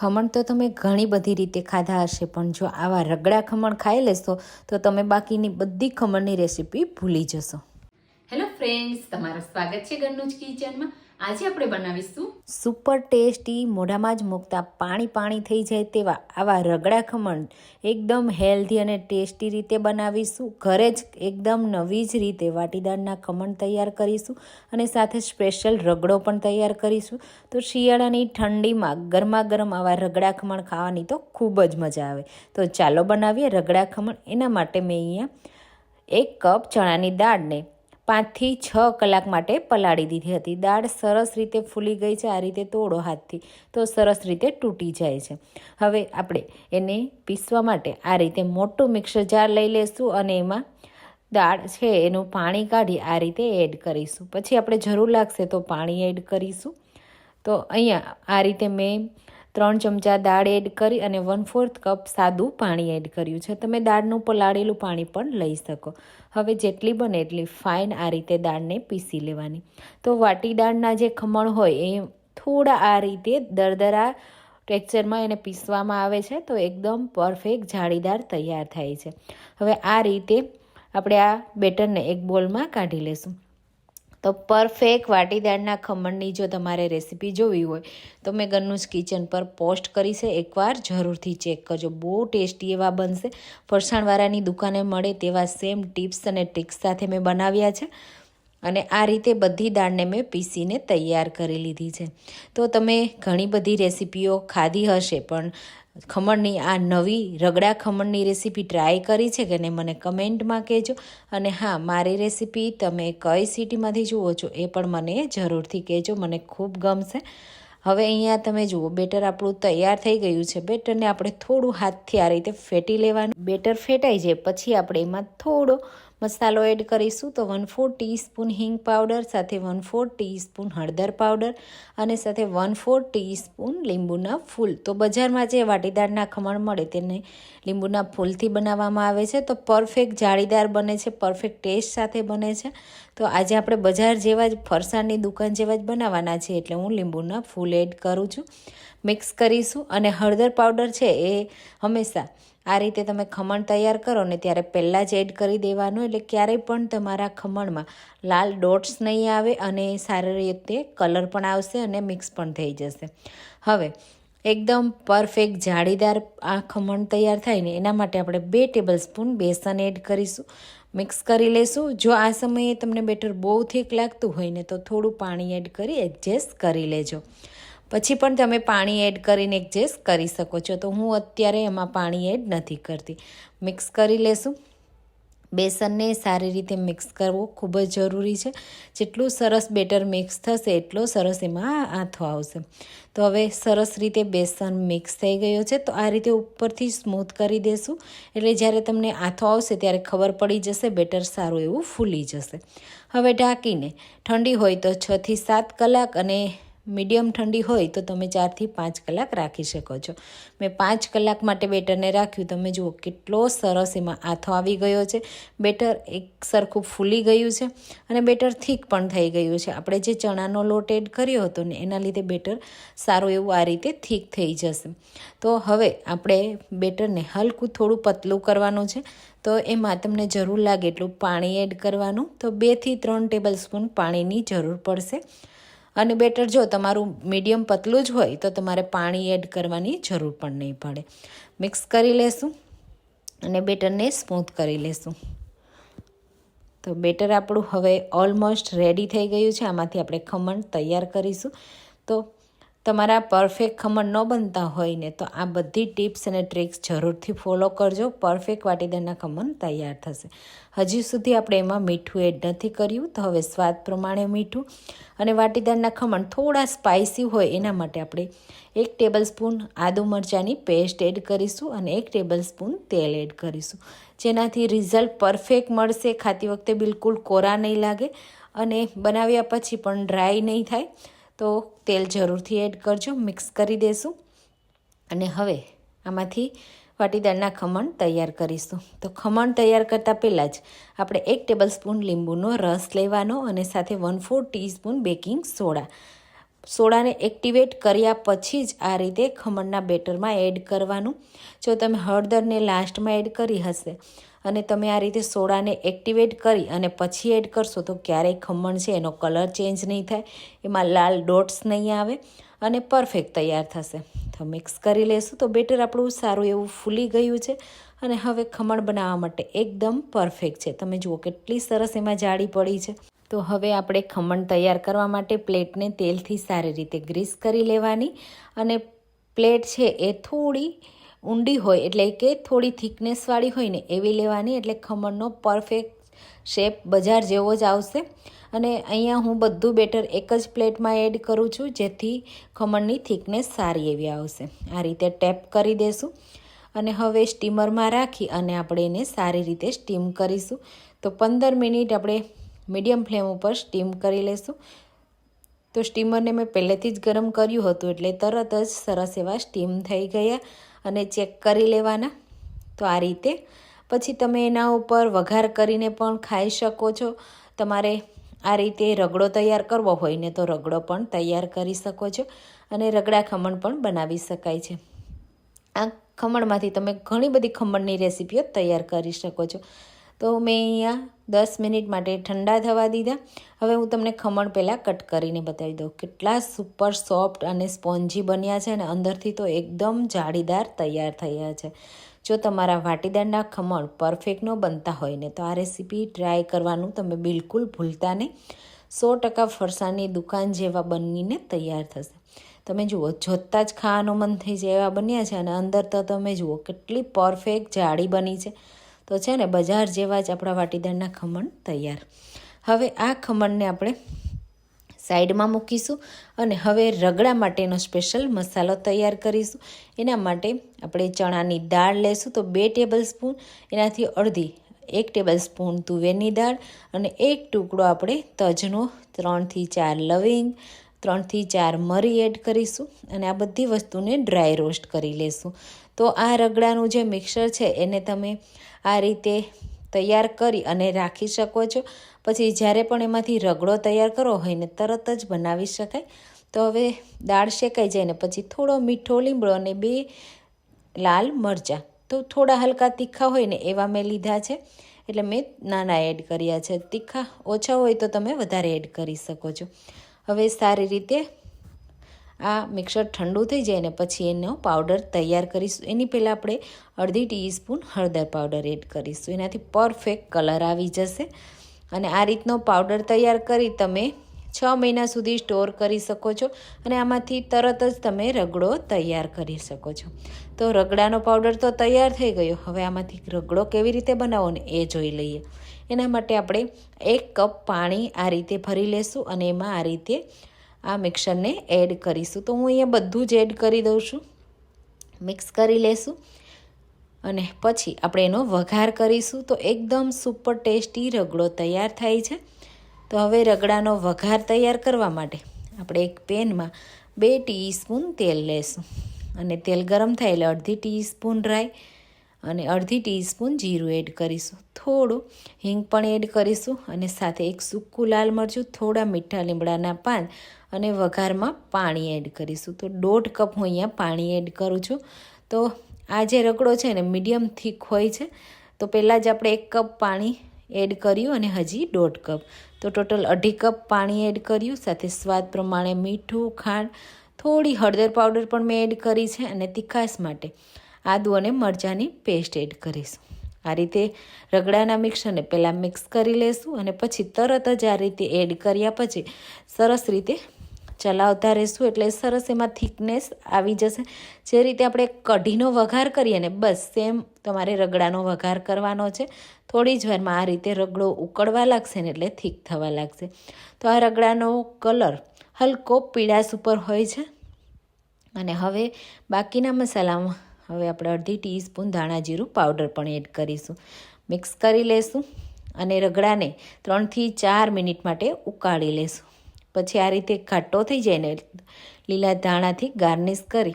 ખમણ તો તમે ઘણી બધી રીતે ખાધા હશે, પણ જો આવા રગડા ખમણ ખાઈ લેશો, તો તમે બાકીની બધી ખમણની રેસીપી ભૂલી જશો. હેલો ફ્રેન્ડ્સ તમારું સ્વાગત છે ઘરનું કિચનમાં. આજે આપણે બનાવીશું સુપર ટેસ્ટી મોઢામાં જ મૂકતા પાણી પાણી થઈ જાય તેવા આવા રગડા ખમણ. એકદમ હેલ્ધી અને ટેસ્ટી રીતે બનાવીશું. ઘરે જ એકદમ નવી જ રીતે વાટીદાળના ખમણ તૈયાર કરીશું અને સાથે સ્પેશિયલ રગડો પણ તૈયાર કરીશું. તો શિયાળાની ઠંડીમાં ગરમા ગરમ આવા રગડા ખમણ ખાવાની તો ખૂબ જ મજા આવે. તો ચાલો બનાવીએ રગડા ખમણ. એના માટે મેં અહીંયા એક કપ ચણાની દાળને પાંચથી છ કલાક માટે પલાળી દીધી હતી. દાળ સરસ રીતે ફૂલી ગઈ છે, આ રીતે તોડો હાથથી, તો સરસ રીતે તૂટી જાય છે. હવે આપણે એને પીસવા માટે આ રીતે મોટું મિક્સર જાર લઈ લેશું અને એમાં દાળ છે એનું પાણી કાઢી આ રીતે એડ કરીશું. પછી આપણે જરૂર લાગશે તો પાણી એડ કરીશું. તો અહીંયા આ રીતે મેં ત્રણ ચમચા દાળ એડ કરી અને વન ફોર્થ કપ સાદું પાણી એડ કર્યું છે. તમે દાળનું પલાળેલું પાણી પણ લઈ શકો. હવે જેટલી બને એટલી ફાઇન આ રીતે દાળને પીસી લેવાની. તો વાટી દાળના જે ખમણ હોય એ થોડા આ રીતે દરદરા ટેક્સચરમાં એને પીસવામાં આવે છે તો એકદમ પરફેક્ટ જાળીદાર તૈયાર થાય છે. હવે આ રીતે આપણે આ બેટરને એક બોલમાં કાઢી લેશું. તો પરફેક્ટ વાટીદાળના ખમણની જો તમારે રેસીપી જોવી હોય, તો મેં ઘરનું કિચન પર પોસ્ટ કરી છે. એકવાર જરૂરથી ચેક કરજો. બહુ ટેસ્ટી એવા બનશે. ફરસાણવાળાની દુકાને મળે તેવા સેમ ટિપ્સ અને ટ્રિક્સ સાથે મેં બનાવ્યા છે. અને આ રીતે બધી દાળને મેં પીસીને તૈયાર કરી લીધી છે. તો તમે ઘણી બધી રેસીપીઓ ખાધી હશે, પણ ખમણની આ નવી રગડા ખમણની રેસીપી ટ્રાય કરી છે કે ને મને કમેન્ટમાં કહેજો. અને હા, મારી રેસીપી તમે કઈ સિટીમાંથી જુઓ છો એ પણ મને જરૂરથી કહેજો. મને ખૂબ ગમશે. હવે અહીંયા તમે જુઓ, બેટર આપણું તૈયાર થઈ ગયું છે. બેટરને આપણે થોડું હાથથી આ રીતે ફેટી લેવાનું. બેટર ફેટાઈ જાય, પછી આપણે એમાં થોડો મસાલો એડ કરીશું તો વન ફોર ટીસ્પૂન હિંગ પાવડર સાથે વન ફોર ટીસ્પૂન હળદર પાવડર અને સાથે વન ફોર ટીસ્પૂન લીંબુના ફૂલ. તો બજારમાં જે વાટીદારના ખમણ મળે તેને લીંબુના ફૂલથી બનાવવામાં આવે છે. તો પરફેક્ટ જાળીદાર બને છે પરફેક્ટ ટેસ્ટ સાથે બને છે. તો આજે આપણે બજાર જેવા જ ફરસાણની દુકાન જેવા જ બનાવવાના છે એટલે હું લીંબુના ફૂલ એડ કરું છું. મિક્સ કરીશું અને હળદર પાવડર છે એ હંમેશા આ રીતે તમે ખમણ તૈયાર કરો ને ત્યારે પહેલાં જ એડ કરી દેવાનું, એટલે ક્યારેય પણ તમારા ખમણમાં લાલ ડોટ્સ નહીં આવે અને સારી રીતે કલર પણ આવશે અને મિક્સ પણ થઈ જશે. હવે, એકદમ પરફેક્ટ જાળીદાર આ ખમણ તૈયાર થાય ને એના માટે આપણે બે ટેબલ સ્પૂન બેસન એડ કરીશું. મિક્સ કરી લેશું. જો આ સમયે તમને બેટર બહુ થીક લાગતું હોય ને તો થોડું પાણી એડ કરી એડજસ્ટ કરી લેજો. પછી પણ તમે પાણી એડ કરીને એડજસ્ટ કરી શકો છો. તો હું અત્યારે એમાં પાણી એડ નથી કરતી. મિક્સ કરી લેશું. બેસનને સારી રીતે મિક્સ કરવો ખૂબ જ જરૂરી છે. જેટલું સરસ બેટર મિક્સ થશે એટલો સરસ એમાં આથો આવશે. તો હવે સરસ રીતે બેસન મિક્સ થઈ ગયો છે. તો આ રીતે ઉપરથી સ્મૂથ કરી દેશું. એટલે જ્યારે તમને આથો આવશે ત્યારે ખબર પડી જશે, બેટર સારું એવું ફૂલી જશે. હવે ઢાંકીને ઠંડી હોય તો છથી સાત કલાક અને મીડિયમ ઠંડી હોય તો તમે ચારથી પાંચ કલાક રાખી શકો છો. મેં પાંચ કલાક માટે બેટરને રાખ્યું. તમે જુઓ કેટલો સરસ એમાં આથો આવી ગયો છે. બેટર એક સરખું ફૂલી ગયું છે અને બેટર થીક પણ થઈ ગયું છે. આપણે જે ચણાનો લોટ એડ કર્યો હતો ને એના લીધે બેટર સારું એવું આ રીતે થીક થઈ જશે. તો હવે આપણે બેટરને હલકું થોડું પતલું કરવાનું છે. તો એમાં તમને જરૂર લાગે એટલું પાણી એડ કરવાનું. તો બેથી ત્રણ ટેબલ સ્પૂન પાણીની જરૂર પડશે. અને બેટર જો તમારું મીડિયમ પતલું જ હોય તો તમારે પાણી એડ કરવાની જરૂર પણ નહીં પડે. મિક્સ કરી લેશું અને બેટરને સ્મૂથ કરી લેશું. તો બેટર આપણું હવે ઓલમોસ્ટ રેડી થઈ ગયું છે. આમાંથી આપણે ખમણ તૈયાર કરીશું. તો તમારા પરફેક્ટ ખમણ ન બનતા હોય ને, તો આ બધી ટિપ્સ અને ટ્રિક્સ જરૂરથી ફોલો કરજો. પરફેક્ટ વાટીદારના ખમણ તૈયાર થશે. હજી સુધી આપણે એમાં મીઠું એડ નથી કર્યું, તો હવે સ્વાદ પ્રમાણે મીઠું અને વાટીદારના ખમણ થોડા સ્પાઇસી હોય એના માટે આપણે એક ટેબલ સ્પૂન આદુ મરચાંની પેસ્ટ એડ કરીશું અને એક ટેબલ સ્પૂન તેલ એડ કરીશું. જેનાથી રિઝલ્ટ પરફેક્ટ મળશે. ખાતી વખતે બિલકુલ કોરા નહીં લાગે અને બનાવ્યા પછી પણ ડ્રાય નહીં થાય. તો તેલ જરૂરથી એડ કરજો મિક્સ કરી દેશું. અને હવે આમાંથી વાટીદાળના ખમણ તૈયાર કરીશું. તો ખમણ તૈયાર કરતાં પહેલાં જ આપણે એક ટેબલ સ્પૂન લીંબુનો રસ લેવાનો અને સાથે one four teaspoon baking soda. સોડાને activate કર્યા પછી જ આ રીતે ખમણના બેટરમાં એડ કરવાનું. જો તમે હળદરને લાસ્ટમાં એડ કરી હશે અને તમે આ રીતે સોડાને એક્ટિવેટ કરી અને પછી એડ કરશો તો ક્યારેય ખમણ છે એનો કલર ચેન્જ નહીં થાય. એમાં લાલ ડોટ્સ નહીં આવે અને પરફેક્ટ તૈયાર થશે. તો મિક્સ કરી લેશું તો બેટર આપણું સારું એવું ફૂલી ગયું છે અને હવે ખમણ બનાવવા માટે એકદમ પરફેક્ટ છે. તમે જુઓ કેટલી સરસ એમાં જાડી પડી છે. તો હવે આપણે ખમણ તૈયાર કરવા માટે પ્લેટને તેલથી સારી રીતે ગ્રીસ કરી લેવાની અને પ્લેટ છે એ થોડી ઊંડી હોય એટલે કે થોડી થિકનેસવાળી હોય ને એવી લેવાની એટલે ખમણનો પરફેક્ટ શેપ બજાર જેવો જ આવશે. અને અહીંયા હું બધું બેટર એક જ પ્લેટમાં એડ કરું છું, જેથી ખમણની થિકનેસ સારી એવી આવશે. આ રીતે ટેપ કરી દેશું અને હવે સ્ટીમરમાં રાખી અને આપણે એને સારી રીતે સ્ટીમ કરીશું. તો પંદર મિનિટ આપણે મીડિયમ ફ્લેમ ઉપર સ્ટીમ કરી લેશું. તો સ્ટીમરને મેં પહેલેથી જ ગરમ કર્યું હતું એટલે તરત જ સરસ એવા સ્ટીમ થઈ ગયા. અને ચેક કરી લેવાના. તો આ રીતે. પછી તમે એના ઉપર વઘાર કરીને પણ ખાઈ શકો છો. તમારે આ રીતે રગડો તૈયાર કરવો હોય ને તો રગડો પણ તૈયાર કરી શકો છો અને રગડા ખમણ પણ બનાવી શકાય છે. આ ખમણમાંથી તમે ઘણી બધી ખમણની રેસીપીઓ તૈયાર કરી શકો છો. તો મેં અહીંયા દસ મિનિટ માટે ઠંડા થવા દીધા. હવે હું તમને ખમણ પહેલાં કટ કરીને બતાવી દઉં. કેટલા સુપર સોફ્ટ અને સ્પોન્જી બન્યા છે અને અંદરથી તો એકદમ જાળીદાર તૈયાર થયા છે. જો તમારા વાટીદારના ખમણ પરફેક્ટ ન બનતા હોય ને, તો આ રેસીપી ટ્રાય કરવાનું તમે બિલકુલ ભૂલતા નહીં. સો ટકા ફરસાણની દુકાન જેવા બનીને તૈયાર થશે. તમે જુઓ, જોતાં જ ખાવાનું મન થઈ જાય એવા બન્યા છે અને અંદર તો તમે જુઓ, કેટલી પરફેક્ટ જાળી બની છે. તો છે ને બજાર જેવા જ આપણા વાટીદારના ખમણ તૈયાર. હવે આ ખમણને આપણે સાઈડમાં મૂકીશું અને હવે રગડા માટેનો સ્પેશિયલ મસાલો તૈયાર કરીશું. એના માટે આપણે ચણાની દાળ લેશું તો બે ટેબલ સ્પૂન, એનાથી અડધી, એક ટેબલ સ્પૂન તુવેરની દાળ અને એક ટુકડો આપણે તજનો, ત્રણથી ચાર લવિંગ, ત્રણથી ચાર મરી એડ કરીશું અને આ બધી વસ્તુને ડ્રાય રોસ્ટ કરી લેશું. તો આ રગડાનું જે મિક્સર છે એને તમે આ રીતે તૈયાર કરી અને રાખી શકો છો. પછી જ્યારે પણ એમાંથી રગડો તૈયાર કરવો હોય ને તરત જ બનાવી શકાય. તો હવે દાળ શેકાઈ જાય ને પછી થોડો મીઠો લીમડો અને બે લાલ મરચાં. તો થોડા હલકા તીખા હોય ને એવા મેં લીધા છે. એટલે મેં નાના એડ કર્યા છે. તીખા ઓછા હોય તો તમે વધારે એડ કરી શકો છો. હવે સારી રીતે આ મિક્સર ઠંડુ થઈ જાય ને પછી એનો પાવડર તૈયાર કરીશું. એની પહેલાં આપણે અડધી ટીસ્પૂન હળદર પાવડર એડ કરીશું. એનાથી પરફેક્ટ કલર આવી જશે. અને આ રીતનો પાવડર તૈયાર કરી તમે છ મહિના સુધી સ્ટોર કરી શકો છો. અને આમાંથી તરત જ તમે રગડો તૈયાર કરી શકો છો. તો રગડાનો પાવડર તો તૈયાર થઈ ગયો. હવે આમાંથી રગડો કેવી રીતે બનાવો ને એ જોઈ લઈએ. એના માટે આપણે એક કપ પાણી આ રીતે ભરી લેશું અને એમાં આ રીતે આ મિક્સરને એડ કરીશું. તો હું અહીંયા બધું જ એડ કરી દઉં છું. મિક્સ કરી લેશું. અને પછી આપણે એનો વઘાર કરીશું. તો એકદમ સુપર ટેસ્ટી રગડો તૈયાર થાય છે. તો હવે રગડાનો વઘાર તૈયાર કરવા માટે આપણે એક પેનમાં બે ટીસ્પૂન તેલ લેશું. અને તેલ ગરમ થાય એટલે અડધી ટીસ્પૂન રાઈ અને અડધી ટીસ્પૂન જીરું એડ કરીશું. થોડું હિંગ પણ એડ કરીશું અને સાથે એક સૂકું લાલ મરચું, થોડા મીઠા લીમડાના પાન અને વઘારમાં પાણી એડ કરીશું. તો દોઢ કપ હું અહીંયા પાણી એડ કરું છું. તો આ જે રગડો છે ને, મીડિયમ થીક હોય છે, તો પહેલાં જ આપણે એક કપ પાણી એડ કર્યું અને હજી દોઢ કપ. તો ટોટલ અઢી કપ પાણી એડ કર્યું, સાથે સ્વાદ પ્રમાણે મીઠું, ખાંડ, થોડી હળદર પાવડર પણ મેં એડ કરી છે અને તીખાશ માટે. આદુ અને મરચાંની પેસ્ટ એડ કરીશું. આ રીતે રગડાના મિક્સરને પહેલાં મિક્સ કરી લેશું અને પછી તરત જ આ રીતે એડ કર્યા પછી સરસ રીતે ચલાવતા રહેશું એટલે સરસ એમાં થિકનેસ આવી જશે. જે રીતે આપણે કઢીનો વઘાર કરીએ ને બસ સેમ તમારે રગડાનો વઘાર કરવાનો છે. થોડી જ વારમાં આ રીતે રગડો ઉકળવા લાગશે ને એટલે થીક થવા લાગશે. તો આ રગડાનો કલર હલકો પીળાશ ઉપર હોય છે. અને હવે બાકીના મસાલામાં હવે આપણે અડધી ટીસ્પૂન ધાણા જીરું પાવડર પણ એડ કરીશું. મિક્સ કરી લેશું અને રગડાને ત્રણથી ચાર મિનિટ માટે ઉકાળી લેશું. પછી આ રીતે ઘાટો થઈ જાય ને લીલા ધાણાથી ગાર્નિશ કરી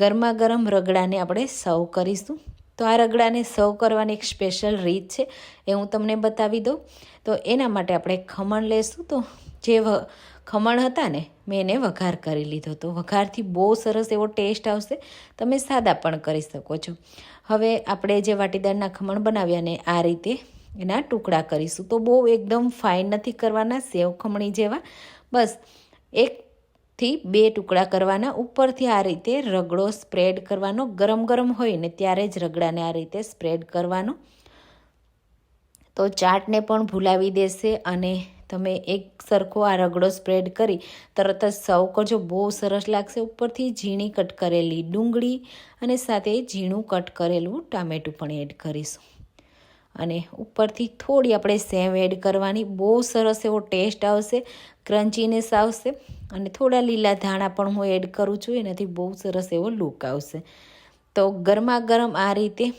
ગરમા ગરમ રગડાને આપણે સર્વ કરીશું. તો આ રગડાને સર્વ કરવાની એક સ્પેશિયલ રીત છે એ હું તમને બતાવી દઉં. તો એના માટે આપણે ખમણ લેશું. તો જે ખમણ હતા ને, મેં એને વઘાર કરી લીધો હતો. વઘારથી બહુ સરસ એવો ટેસ્ટ આવશે. તમે સાદા પણ કરી શકો છો. હવે આપણે જે વાટીદારના ખમણ બનાવ્યા ને, આ રીતે એના ટુકડા કરીશું. તો બહુ એકદમ ફાઇન નથી કરવાના, સેવ ખમણી જેવા. બસ, એકથી બે ટુકડા કરવાના. ઉપરથી આ રીતે રગડો સ્પ્રેડ કરવાનો. ગરમ ગરમ હોય ને, ત્યારે જ રગડાને આ રીતે સ્પ્રેડ કરવાનો. તો ચાટને પણ ભૂલાવી દેશે અને તમે એક સરખો આ રગડો સ્પ્રેડ કરી, તરત જ સર્વ કરજો. બહુ સરસ લાગશે ઉપરથી ઝીણી કટ કરેલી ડુંગળી અને સાથે ઝીણું કટ કરેલું ટામેટું પણ એડ કરીશું. અને ઉપરથી થોડી આપણે સેવ એડ કરવાની. બહુ સરસ એવો ટેસ્ટ આવશે, ક્રન્ચીનેસ આવશે અને થોડા લીલા ધાણા પણ હું એડ કરું છું. એનાથી બહુ સરસ એવો લુક આવશે. તો ગરમા ગરમ આ રીતે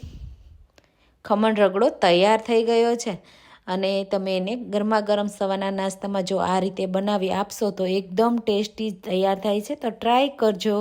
ખમણ રગડો તૈયાર થઈ ગયો છે. અને તમે એને ગરમા ગરમ સવારના નાસ્તામાં જો આ રીતે બનાવી આપશો તો એકદમ ટેસ્ટી તૈયાર થાય છે. તો ટ્રાય કરજો.